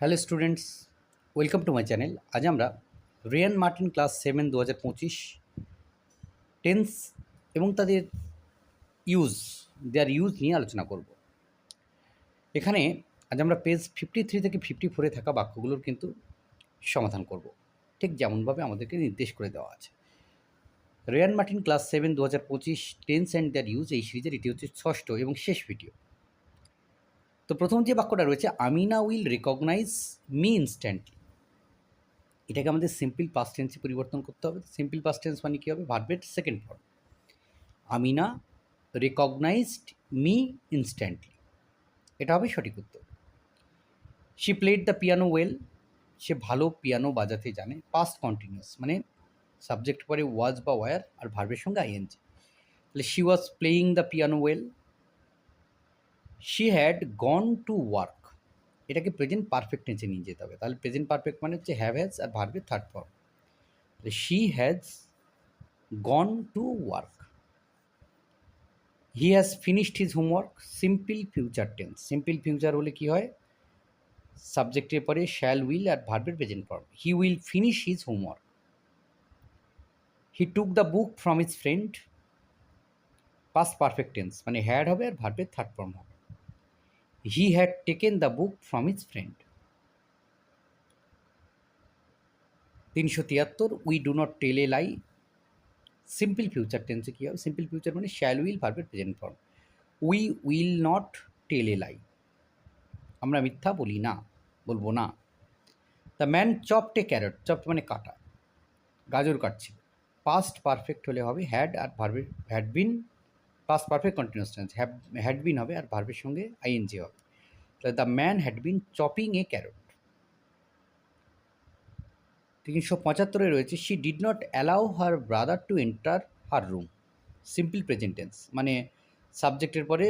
Hello students, welcome to my channel. আজ আমরা Riyan Martin class seven দু হাজার পঁচিশ, টেন্স এবং তাদের ইউজ দেয়ার ইউজ নিয়ে আলোচনা করব। এখানে আজ আমরা পেজ ফিফটি থ্রি থেকে ফিফটি ফোরে থাকা বাক্যগুলোর কিন্তু সমাধান করব। ঠিক যেমনভাবে আমাদেরকে নির্দেশ করে দেওয়া আছে। রিয়ান মার্টিন ক্লাস সেভেন দু হাজার পঁচিশ, টেন্স অ্যান্ড দেয়ার ইউজ এই সিরিজের, এটি হচ্ছে ষষ্ঠ এবং শেষ ভিডিও। তো প্রথম যে বাক্যটা রয়েছে, Amina will recognise me instantly. এটাকে আমাদের সিম্পল পাস্ট টেন্সে পরিবর্তন করতে হবে। সিম্পল পাস্ট টেন্স মানে কী হবে? ভার্বের second form Amina recognised me instantly. এটা হবে সঠিক উত্তর। She played the piano well. সে ভালো পিয়ানো বাজাতে জানে। পাস্ট কন্টিনিউয়াস মানে সাবজেক্ট পরে ওয়াজ বা ওয়ার আর ভার্বের সঙ্গে আইএনজি তাহলে she was playing the piano well she had gone to work এটাকে প্রেজেন্ট পারফেক্ট টেন্সে নিয়ে যেতে হবে। তাহলে প্রেজেন্ট পারফেক্ট মানে হচ্ছে হ্যাভ হ্যাজ আর ভার্বের third form she has gone to work he has finished his homework simple future tense simple future হলে কি হয়? সাবজেক্টের পরে শ্যাল উইল আর ভার্বের present form he will finish his homework he took the book from his friend past perfect tense মানে had হবে আর ভার্বের থার্ড ফর্ম হবে। He had taken the book from his friend তিনশো তিয়াত্তর we do not tell a lie simple future টেন্সে কী হবে? সিম্পল ফিউচার মানে শ্যাল উইল ভার্বের present form we will not tell a lie আমরা মিথ্যা বলি না, বলব না। The man chopped a carrot chopped মানে কাটা। গাজর কাটছিল। পাস্ট পারফেক্ট হলে হবে হ্যাড আর ভার্বের had been past perfect continuous tense have had been হবে আর ভার্বের সঙ্গে আইএনজি হবে। তাহলে the man had been chopping a carrot তিনশো পঁচাত্তরে রয়েছে she did not allow her brother to enter her room simple present tense মানে সাবজেক্টের পরে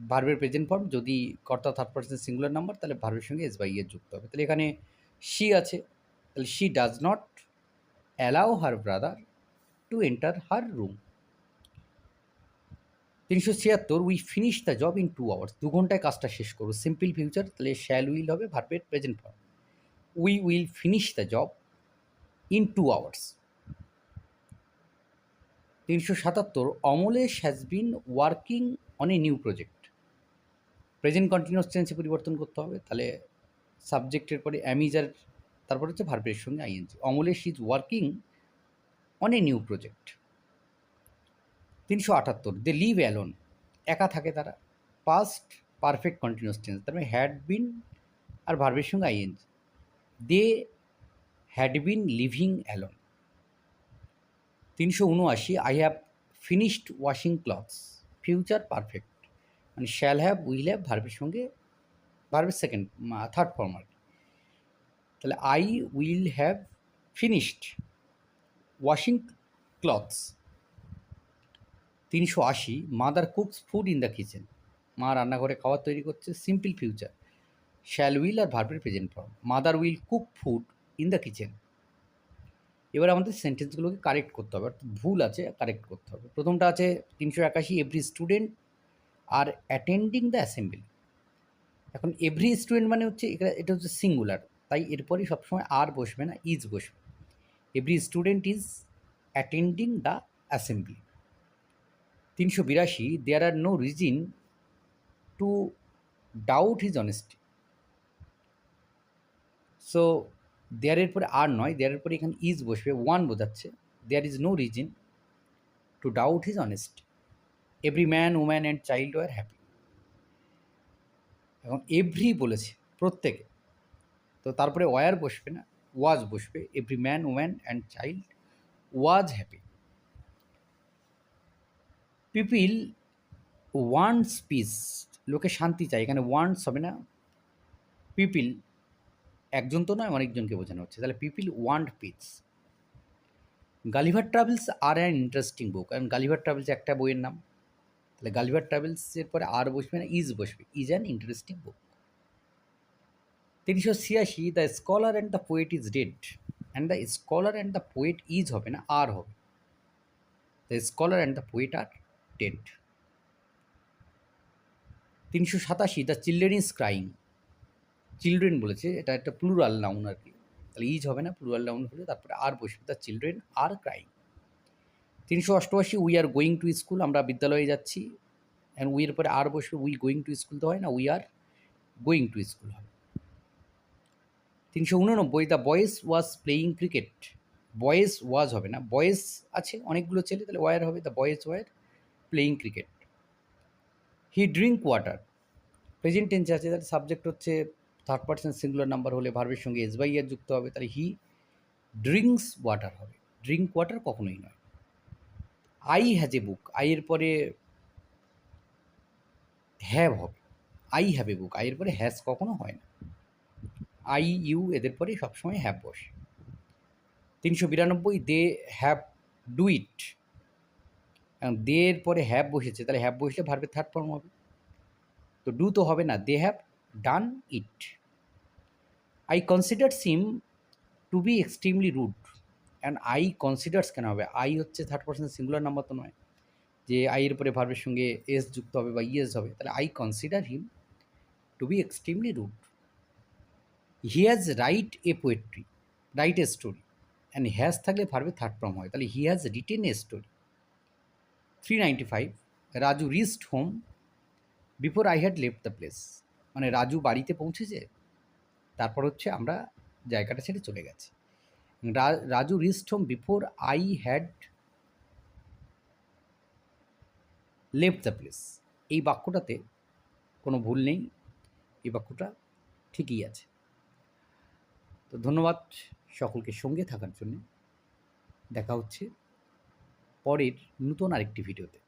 ভার্বের প্রেজেন্ট ফর্ম যদি কর্তা থার্ড পার্সন সিঙ্গুলার নাম্বার তাহলে ভার্বের সঙ্গে এস বাই এর যুক্ত হবে। তাহলে এখানে শি আছে। তাহলে she does not allow her brother to enter her room তিনশো ছিয়াত্তর we finish the job in two hours দু ঘন্টায় কাজটা শেষ করব। সিম্পল ফিউচার তাহলে শ্যাল উইল হবে ভার্বের present form we will finish the job in two hours তিনশো সাতাত্তর, Amlesh has been working on a new project present continuous টেন্সে পরিবর্তন করতে হবে। তাহলে সাবজেক্টের পরে অ্যামিজার তারপর হচ্ছে ভার্বের সঙ্গে ING Amlesh is working on a new project তিনশো আটাত্তর দে লিভ অ্যালোন একা থাকে তারা। পাস্ট পারফেক্ট কন্টিনিউয়াস টেন্স তার মানে হ্যাড বিন আর ভার্বের সঙ্গে ING they had been living alone তিনশো উনআশি I have finished washing clothes future perfect মানে শ্যাল হ্যাভ উইল হ্যাভ ভার্বের সঙ্গে ভার্বের সেকেন্ড থার্ড ফর্ম আর তাহলে I will have finished washing clothes তিনশো আশি, mother cooks food in the kitchen. মা রান্নাঘরে খাবার তৈরি করছে সিম্পল ফিউচার। শ্যাল উইল আর ভার্বের present form. Mother will cook food in the kitchen. এবার আমাদের সেন্টেন্সগুলোকে কারেক্ট করতে হবে, অর্থাৎ ভুল আছে, কারেক্ট করতে হবে। প্রথমটা আছে তিনশো একাশি every student are attending the assembly এখন এভরি স্টুডেন্ট মানে হচ্ছে এটা এটা হচ্ছে সিঙ্গুলার তাই এরপরই সবসময় আর বসবে না ইজ বসবে। Every student is attending the assembly তিনশো বিরাশি there are no reason to doubt his honesty so দেয়ারের পরে আর নয় দেয়ারের পরে এখানে ইজ বসবে ওয়ান বোঝাচ্ছে there is no reason to doubt his honest every man woman and child were happy এখন every বলেছে, প্রত্যেকে। তো তারপরে ওয়ার বসবে না ওয়াজ বসবে every man woman and child was happy people wants peace, লোকে শান্তি চায়। এখানে ওয়ান্টস হবে না, পিপিল একজন তো নয়, অনেকজনকে বোঝানো হচ্ছে। তাহলে people want peace. Gulliver travels are an interesting book. কারণ গালিভার ট্রাভেলস একটা বইয়ের নাম। তাহলে গালিভার ট্রাভেলসের পরে আর বসবে না, ইজ বসবে। Is an interesting book. তিনশো ছিয়াশি, the scholar and the poet is dead. And the scholar and the poet is হবে না, আর হবে। The scholar and the poet are dead তিনশো সাতাশি, the children is crying children বলেছে, এটা একটা প্লুরাল নাউন আর কি। তাহলে ইজ হবে না, প্লুরাল নাউন হলে তারপরে আর বসবে, দ্য চিলড্রেন আর ক্রাইং তিনশো অষ্টআশি, we are going to school, আমরা বিদ্যালয়ে যাচ্ছি। অ্যান্ড উইয়ের পরে আর বসবে, উই গোয়িং টু স্কুল তো হয় না, we are going to school হবে। তিনশো উননব্বই, the boys was playing cricket. Boys was হবে না বয়েস আছে অনেকগুলো ছেলে, তাহলে ওয়ার হবে, the boys were. Playing cricket he drink water present টেন্সে আছে, তাহলে সাবজেক্ট হচ্ছে থার্ড পার্সন সিঙ্গুলার নাম্বার হলে ভার্বের সঙ্গে এস বাই আর যুক্ত হবে, তাহলে হি ড্রিঙ্কস ওয়াটার হবে। ড্রিঙ্ক ওয়াটার কখনোই নয়। আই হ্যাজ এ বুক আইয়ের পরে হ্যাভ হবে। আই হ্যাভ এ বুক আইয়ের পরে হ্যাজ কখনো হয় না। আই ইউ এদের পরে সবসময় হ্যাভ বসে। তিনশো বিরানব্বই দে হ্যাভ ডু ইট দে এর পরে হ্যাভ বসেছে, তাহলে হ্যাভ বসলে ভার্বের থার্ড ফর্ম হবে। তো ডু তো হবে না they have done it I consider seem to be extremely rude and I considers কেন হবে? আই হচ্ছে থার্ড পার্সন সিঙ্গুলার নাম্বার তো নয়। যে আই এর পরে ভার্বের সঙ্গে এস যুক্ত হবে বা ইএস হবে, তাহলে I consider him to be extremely rude he has write a poetry write a story and has থাকলে ভার্বে থার্ড ফর্ম হয়। তাহলে he has written a story three ninety five Raju reached home before I had left the place মানে রাজু বাড়িতে পৌঁছেছে, তারপর হচ্ছে আমরা জায়গাটা ছেড়ে চলে গেছি। Raju reached home before I had left the place এই বাক্যটাতে কোনো ভুল নেই, এই বাক্যটা ঠিকই আছে। তো ধন্যবাদ সকলকে সঙ্গে থাকার জন্য। দেখা হচ্ছে পরের নতুন আরেকটি ভিডিওতে।